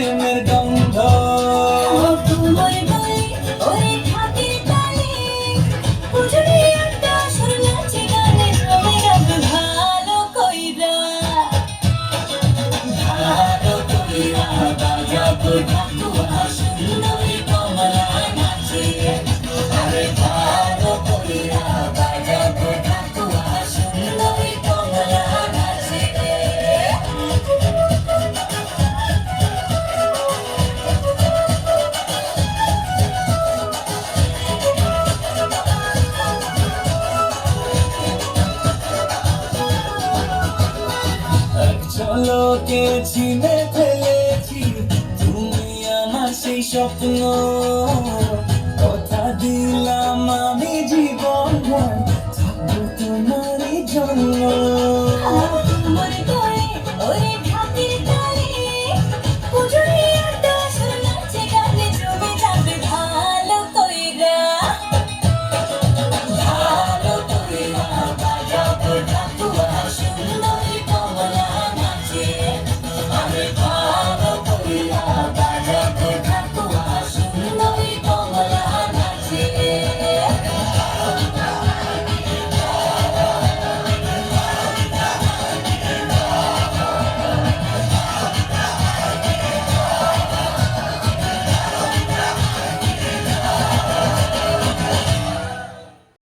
Ryan and a dumb dog. চলো কে ছিনে ফেলেছি। তুমি আমার সেই স্বপ্ন। কথা দিলাম আমি জীবন থাকব তোমারই জন্য। Jacob.